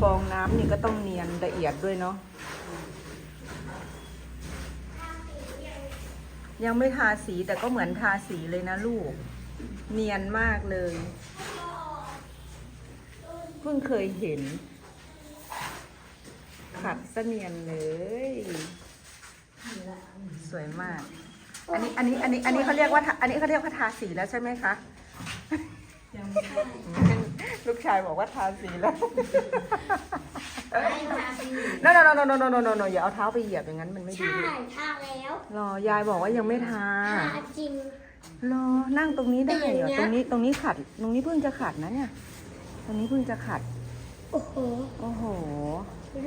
ฟองน้ำนี่ก็ต้องเนียนละเอียดด้วยเนาะยังไม่ทาสีแต่ก็เหมือนทาสีเลยนะลูก เนียนมากเลย เพิ่งเคยเห็น ขัดซะเนียนเลย สวยมาก อันนี้อันนี้อันนี้อันนี้เขาเรียกว่าทาอันนี้เขาเรียกว่าทาสีแล้วใช่ไหมคะยังไม่ใช่ ลูกชายบอกว่าทาสีแล้วไม่ทาสี no no no no no no no no no อย่าเอาเท้าไปเหยียบอย่างนั้นมันไม่ดีใช่ทาแล้วรอยายบอกว่ายังไม่ทาทาจริงรอนั่งตรงนี้ได้เหรแต่อย่างอเงี้ยตรงนี้ตรงนี้ขัด ตรงนี้เพิ่งจะขัดนะเนี่ย ตรงนี้เพิ่งจะขัด โอ้โหโอ้โห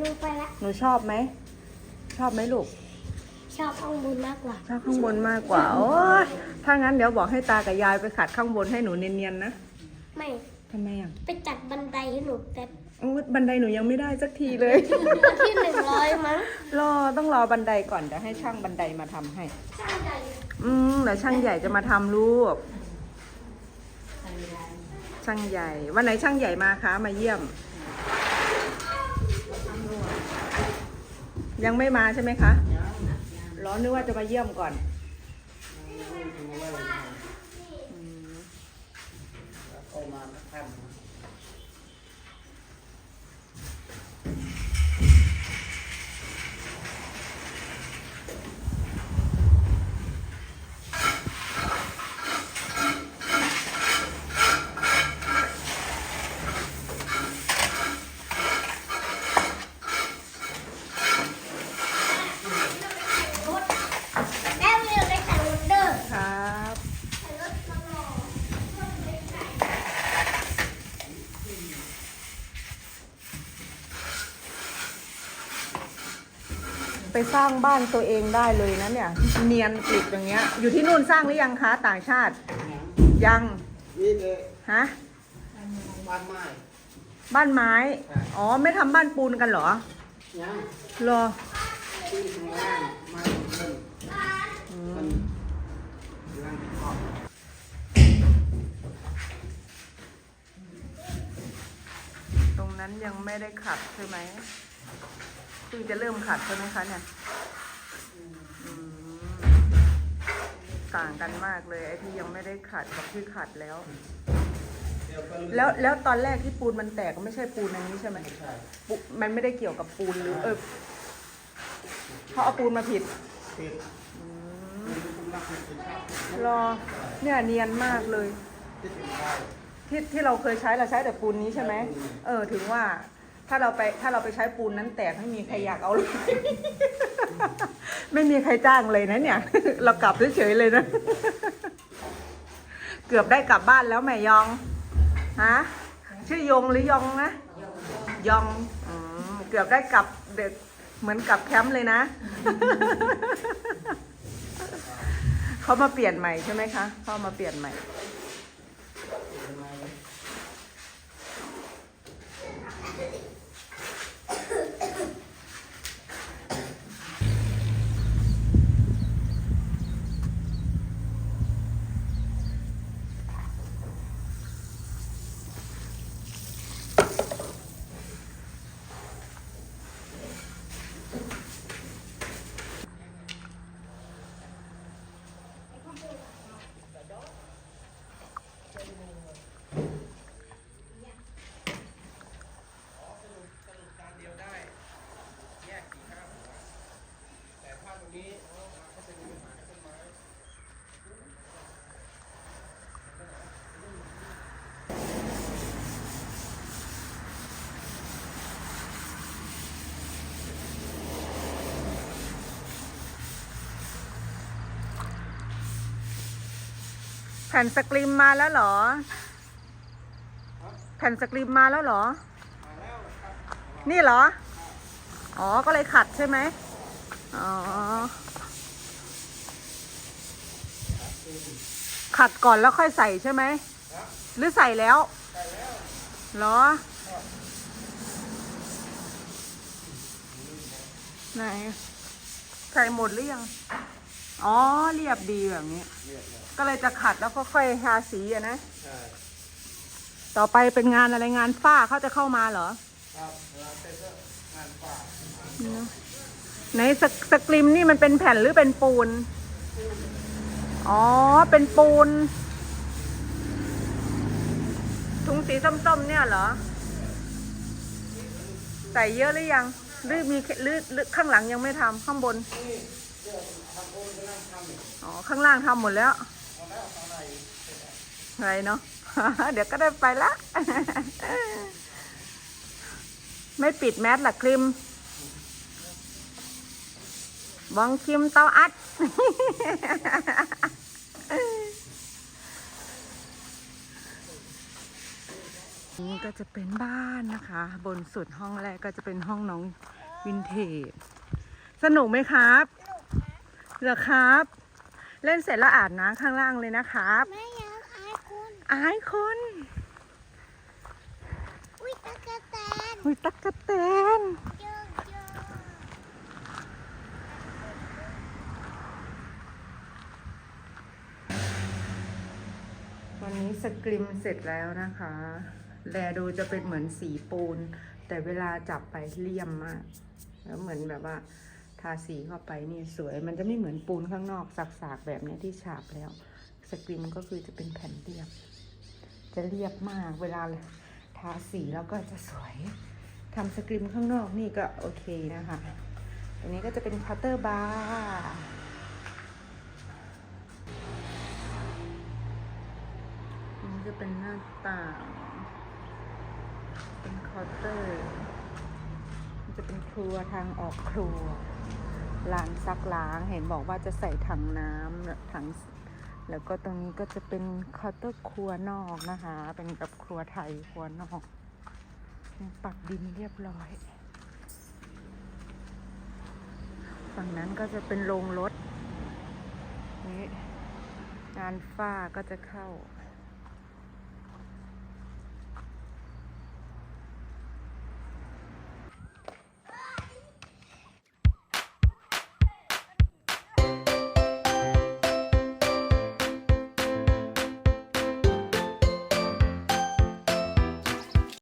ลงไปละหนูชอบไหมชอบไหมลูกชอบข้างบนมากกว่าชอบข้างบนมากกว่าโอ้ยถ้างั้นเดี๋ยวบอกให้ตากับยายไปขัดข้างบนให้หนูเนียนๆนะไม่ ทำไมอะไปจัดบันไดให้หนูแต่โอ้ยบันไดหนูยังไม่ได้สักทีเลย ที่หนึ่งร้อยมั้งรอต้องรอบันไดก่อนเดี๋ยวให้ช่างบันไดมาทำให้ใช่ใหญ่อืมเดี๋ยวช่างใหญ่จะมาทำลูกทำเวลาช่างใหญ่ วันไหนช่างใหญ่มาคะมาเยี่ยม ยังไม่มาใช่ไหมคะร้อนนึกว่าจะมาเยี่ยมก่อน the mom, have ไปสร้างบ้านตัวเองได้เลยนะเนี่ย เนียนกริบอย่างเงี้ย อยู่ที่นู่นสร้างหรือยังคะต่างชาติ ยังนี่เลยฮะบ้านไม้บ้านไม้ อ๋อไม่ทำบ้านปูนกันเหรอยังรอที่ข้างล่างไม้เพิ่มอืมันมกำลังขอบ ตรง นั้นยังไม่ได้ขัดใช่ไหมเพิ่งจะเริ่มขัดใช่ไหมคะเนี่ยต่างกันมากเลยไอ้ที่ยังไม่ได้ขัดกับที่ขัดแล้ว แล้วแล้วตอนแรกที่ปูนมันแตกก็ไม่ใช่ปูนอันนี้ใช่ไหมใช่ปูมันไม่ได้เกี่ยวกับปูนหรือ เออเขาเอาปูนมาผิดรอเนี่ยเนียนมากเลย ที่ที่เราเคยใช้เราใช้แต่ปูนนี้ใช่ไหมเออ ถึงว่าถ้าเราไปถ้าเราไปใช้ปูนนั้นแตกไม่มีใครอยากเอาเลย ไม่มีใครจ้างเลยนะเนี่ย เรากลับเฉยๆเลยนะ เกือบได้กลับบ้านแล้วแม่ยองฮะชื่อยงหรือยองนะยองอืมเกือบได้กลับเด็กเหมือนกลับแคมป์เลยนะเขามาเปลี่ยนใหม่ใช่ไหมคะเขามาเปลี่ยนใหม่ การเดียวได้ แยกสี่ห้าหัวแต่ถ้าตรงนี้ก็จะมีปัญหาต้นไม้ แผ่นสกรีมมาแล้วเหรอ แผ่นสกรีมมาแล้วเหรอ นี่เหรอ อ๋อ ก็เลยขัดใช่ไหมอ๋อ ขัดก่อนแล้วค่อยใส่ใช่ไหม หรือใส่แล้ว เหรอ ไหน ใส่หมดหรือยัง อ๋อเรียบดีแบบนี้ เรียบแล้วก็เลยจะขัดแล้วก็ค่อยทาสีอะนะ ใช่ต่อไปเป็นงานอะไรงานฝ้าเขาจะเข้ามาเหรอคครับเวลาเสร็จก็งานป่าเนอะไหนสกสกริมนี่มันเป็นแผ่นหรือเป็นปูน อ๋อ เป็นปูน ถุงสีส้มๆเนี่ยเหรอ ใส่เยอะหรือยังหรือมีแค่หรือหรือข้างหลังยังไม่ทำข้างบน อ๋อ ข้างล่างทำหมดแล้วไรเนาะ เดี๋ยวก็ได้ไปละ ไม่ปิดแมสหรอคริมบองคิมเตาอัด นี่ก็จะเป็นบ้านนะคะ บนสุดห้องแรกก็จะเป็นห้องน้องวินเทจ สนุกไหมครับ เหรอครับ เล่นเสร็จแล้วอาบน้ำข้างล่างเลยนะครับไม่อยากอายคุณอายคนอุ้ยตะกะแตนหุยตักกะแตนเจอเจอวันนี้สกริมเสร็จแล้วนะคะ แลดูจะเป็นเหมือนสีปูน แต่เวลาจับไปเลี่ยมมาก แล้วเหมือนแบบว่า ทาสีเข้าไปนี่สวย มันจะไม่เหมือนปูนข้างนอกสากๆแบบนี้ที่ฉาบแล้ว สกริมก็คือจะเป็นแผ่นเรียบ จะเรียบมากเวลาทาสีแล้วก็จะสวยทำสกริมข้างนอกนี่ก็โอเคนะคะอันนี้ก็จะเป็นคัตเตอร์บาร์อันจะเป็นหน้าต่าง เป็นคาน์เตอร์มันจะเป็นครัวทางออกครัว ลานซักล้างเห็นบอกว่าจะใส่ถังน้ำถังแล้วก็ตรงนี้ก็จะเป็นคาน์เตอร์ครัวนอกนะคะ เป็นแบบครัวไทยครัวนอกยังปักดินเรียบร้อยฝั่งนั้นก็จะเป็นโรงรถนี่งานฝ้าก็จะเข้า